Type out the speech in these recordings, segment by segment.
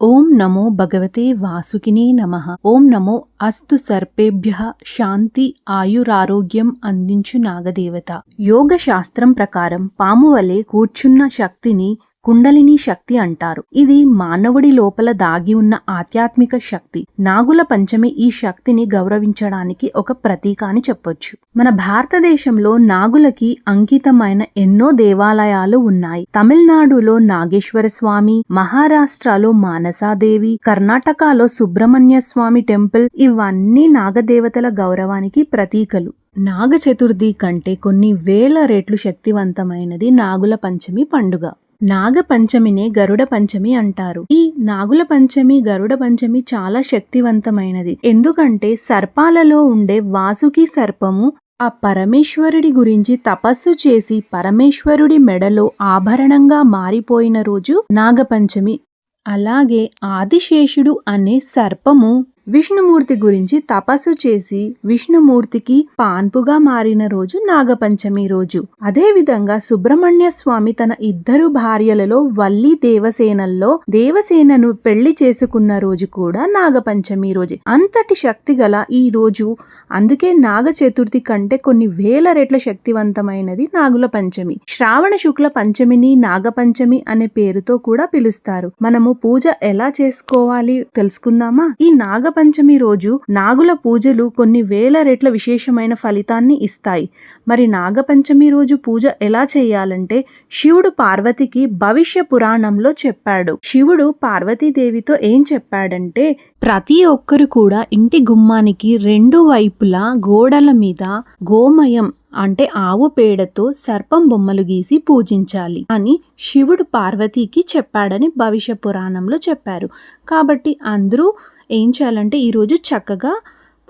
ఓం నమో భగవతే వాసుకినే నమ. ఓం నమో అస్తు సర్పేభ్య శాంతి ఆయురారోగ్యం అందించు నాగదేవత. యోగ శాస్త్రం ప్రకారం పాము వలె కూర్చున్న శక్తిని కుండలిని శక్తి అంటారు. ఇది మానవుడి లోపల దాగి ఉన్న ఆధ్యాత్మిక శక్తి. నాగుల పంచమి ఈ శక్తిని గౌరవించడానికి ఒక ప్రతీక అని చెప్పొచ్చు. మన భారతదేశంలో నాగులకి అంకితమైన ఎన్నో దేవాలయాలు ఉన్నాయి. తమిళనాడులో నాగేశ్వర స్వామి మహారాష్ట్రలో మానసాదేవి కర్ణాటకలో సుబ్రహ్మణ్య స్వామి టెంపుల్ ఇవన్నీ నాగదేవతల గౌరవానికి ప్రతీకలు. నాగ చతుర్థి కంటే కొన్ని వేల రెట్లు శక్తివంతమైనది నాగుల పంచమి పండుగ. నాగ పంచమినే గరుడ పంచమి అంటారు. ఈ నాగుల పంచమి గరుడ పంచమి చాలా శక్తివంతమైనది. ఎందుకంటే సర్పాలలో ఉండే వాసుకి సర్పము ఆ పరమేశ్వరుడి గురించి తపస్సు చేసి పరమేశ్వరుడి మెడలో ఆభరణంగా మారిపోయిన రోజు నాగపంచమి. అలాగే ఆదిశేషుడు అనే సర్పము విష్ణుమూర్తి గురించి తపస్సు చేసి విష్ణుమూర్తికి పాన్పుగా మారిన రోజు నాగపంచమి రోజు. అదే విధంగా సుబ్రహ్మణ్య స్వామి తన ఇద్దరు భార్యలలో వల్లి దేవసేనల్లో దేవసేనను పెళ్ళి చేసుకున్న రోజు కూడా నాగపంచమి రోజు. అంతటి శక్తి గల ఈ రోజు అందుకే నాగ చతుర్థి కంటే కొన్ని వేల రెట్ల శక్తివంతమైనది నాగుల పంచమి. శ్రావణ శుక్ల పంచమిని నాగపంచమి అనే పేరుతో కూడా పిలుస్తారు. మనము పూజ ఎలా చేసుకోవాలి తెలుసుకుందామా? ఈ నాగ పంచమి రోజు నాగుల పూజలు కొన్ని వేల రెట్ల విశేషమైన ఫలితాన్ని ఇస్తాయి. మరి నాగపంచమి రోజు పూజ ఎలా చేయాలంటే శివుడు పార్వతికి భవిష్య పురాణంలో చెప్పాడు. శివుడు పార్వతీదేవితో ఏం చెప్పాడంటే ప్రతి ఒక్కరు కూడా ఇంటి గుమ్మానికి రెండు వైపులా గోడల మీద గోమయం అంటే ఆవు పేడతో సర్పం బొమ్మలు గీసి పూజించాలి అని శివుడు పార్వతీకి చెప్పాడని భవిష్య పురాణంలో చెప్పారు. కాబట్టి అందరూ ఏం చేయాలంటే ఈరోజు చక్కగా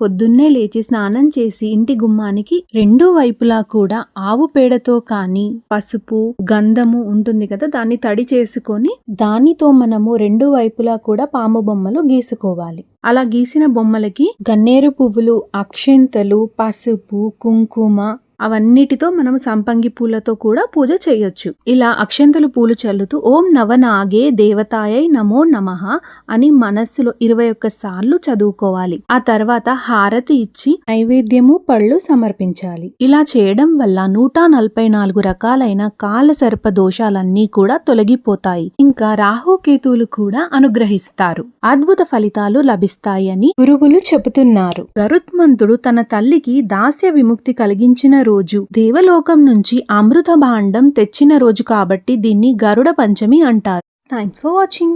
పొద్దున్నే లేచి స్నానం చేసి ఇంటి గుమ్మానికి రెండు వైపులా కూడా ఆవు పేడతో కానీ పసుపు గంధము ఉంటుంది కదా దాన్ని తడి చేసుకొని దానితో మనము రెండు వైపులా కూడా పాము బొమ్మలు గీసుకోవాలి. అలా గీసిన బొమ్మలకి గన్నేరు పువ్వులు అక్షింతలు పసుపు కుంకుమ అవన్నిటితో మనం సంపంగి పూలతో కూడా పూజ చేయొచ్చు. ఇలా అక్షంతలు పూలు చల్లుతూ ఓం నవనాగే దేవతాయై నమో నమః అని మనస్సులో ఇరవై ఒక్క సార్లు చదువుకోవాలి. ఆ తర్వాత హారతి ఇచ్చి నైవేద్యము పళ్ళు సమర్పించాలి. ఇలా చేయడం వల్ల నూట నలభై నాలుగు రకాలైన కాల సర్ప దోషాలన్నీ కూడా తొలగిపోతాయి. ఇంకా రాహుకేతువులు కూడా అనుగ్రహిస్తారు. అద్భుత ఫలితాలు లభిస్తాయని గురువులు చెబుతున్నారు. గరుత్మంతుడు తన తల్లికి దాస్య విముక్తి కలిగించిన రోజు. దేవలోకం నుంచి అమృత భాండం తెచ్చిన రోజు కాబట్టి దీన్ని గరుడ పంచమి అంటారు. Thanks for watching